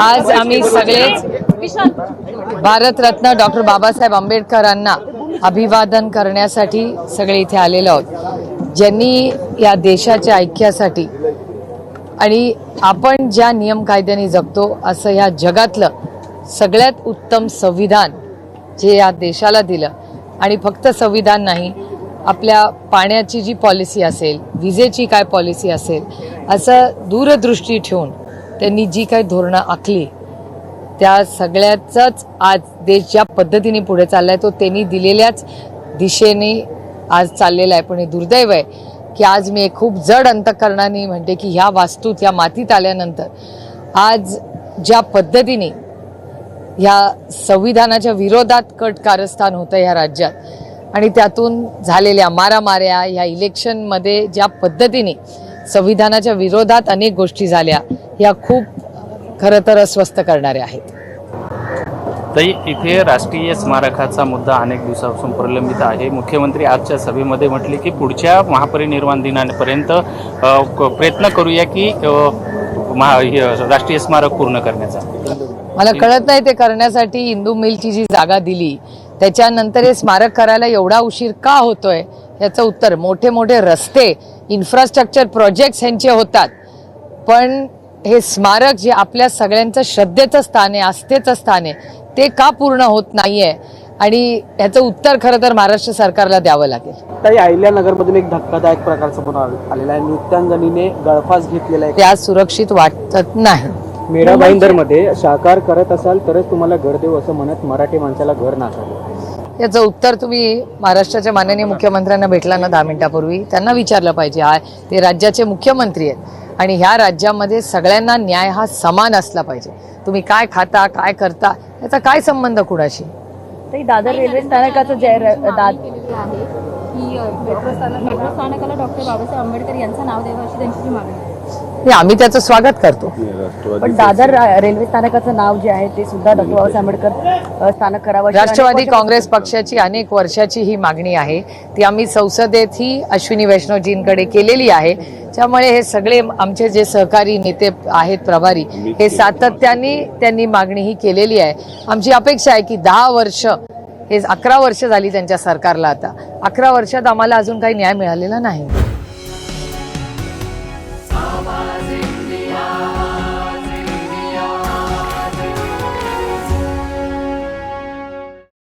आज आम्ही सगळेच भारतरत्न डॉक्टर बाबासाहेब आंबेडकरांना अभिवादन करण्यासाठी सगळे इथे आलेलो आहोत. ज्यांनी या देशाच्या ऐक्यासाठी आणि आपण ज्या नियम कायद्याने जगतो असं या जगातलं सगळ्यात उत्तम संविधान जे या देशाला दिलं. आणि फक्त संविधान नाही आपल्या पाण्याची जी पॉलिसी असेल विजेची काय पॉलिसी असेल असं दूरदृष्टी ठेवून त्यांनी जी काही धोरणं आखली त्या सगळ्याचाच आज देश ज्या पद्धतीने पुढे चालला आहे तो त्यांनी दिलेल्याच दिशेने आज चाललेला आहे. पण हे दुर्दैव आहे की आज मी एक खूप जड अंतकरणाने म्हणते की ह्या वास्तूत ह्या मातीत आल्यानंतर आज ज्या पद्धतीने ह्या संविधानाच्या विरोधात कट कारस्थान होतं ह्या राज्यात आणि त्यातून झालेल्या मारामाऱ्या ह्या इलेक्शनमध्ये ज्या पद्धतीने संविधानाच्या विरोधात अनेक गोष्टी झाल्या ह्या खूप खरं तर अस्वस्थ करणाऱ्या आहेत. तरी इथे राष्ट्रीय स्मारकाचा मुद्दा अनेक दिवसापासून प्रलंबित आहे. मुख्यमंत्री आजच्या सभेमध्ये म्हटले की पुढच्या महापरिनिर्वाण दिनापर्यंत प्रयत्न करूया की राष्ट्रीय स्मारक पूर्ण करण्याचा. मला कळत नाही ते करण्यासाठी इंदू मिलची जी जागा दिली त्याच्यानंतर हे स्मारक करायला एवढा उशीर का होतोय? याचं उत्तर मोठे मोठे रस्ते इन्फ्रास्ट्रक्चर प्रोजेक्ट्स ह्यांचे होतात. पण हे स्मारक जे आपल्या सगळ्यांचं श्रद्धेचं स्थान आहे आस्थेचं स्थान आहे ते का पूर्ण होत नाहीये? आणि ह्याचं उत्तर खरं तर महाराष्ट्र सरकारला द्यावं लागेल. ताई अहिल्यानगरमधून एक धक्कादायक प्रकार समोर आल- आलेला आहे. नृत्यांजनीने गळफास घेतलेला आहे. ते आज सुरक्षित वाटत नाही. मीरा भाईंदरमध्ये शाकार करत असाल तरच तुम्हाला घर देऊ असं म्हणत मराठी माणसाला घर नाकारलं. याचं उत्तर तुम्ही महाराष्ट्राच्या माननीय मुख्यमंत्र्यांना भेटला ना दहा मिनिटापूर्वी? त्यांना विचारलं पाहिजे. हा ते राज्याचे मुख्यमंत्री आहेत. आणि ह्या राज्यामध्ये सगळ्यांना न्याय हा समान असला पाहिजे. तुम्ही काय खाता काय करता याचा काय संबंध कुणाशी? तरी दादर रेल्वे स्थानकाचं जय की मेट्रो स्थानक मेट्रो स्थानकाला डॉक्टर बाबासाहेब आंबेडकर यांचं नाव द्यावं अशी त्यांची जी मागणी आहे. आम्ही त्याचं स्वागत करतो. पण दादर रेल्वे स्थानकाचं नाव जे आहे ते सुद्धा डॉक्टर बाबासाहेब आंबेडकर स्थानक करावं राष्ट्रवादी काँग्रेस पक्षाची अनेक वर्षाची ही मागणी आहे. ती आम्ही संसदेतही अश्विनी वैष्णवजींकडे केलेली आहे. त्यामुळे हे सगळे आमचे जे सहकारी नेते आहेत प्रभारी हे सातत्याने त्यांनी मागणी ही केलेली आहे. आमची अपेक्षा आहे की दहा वर्ष हे अकरा वर्ष झाली त्यांच्या सरकारला आता. अकरा वर्षात आम्हाला अजून काही न्याय मिळालेला नाही.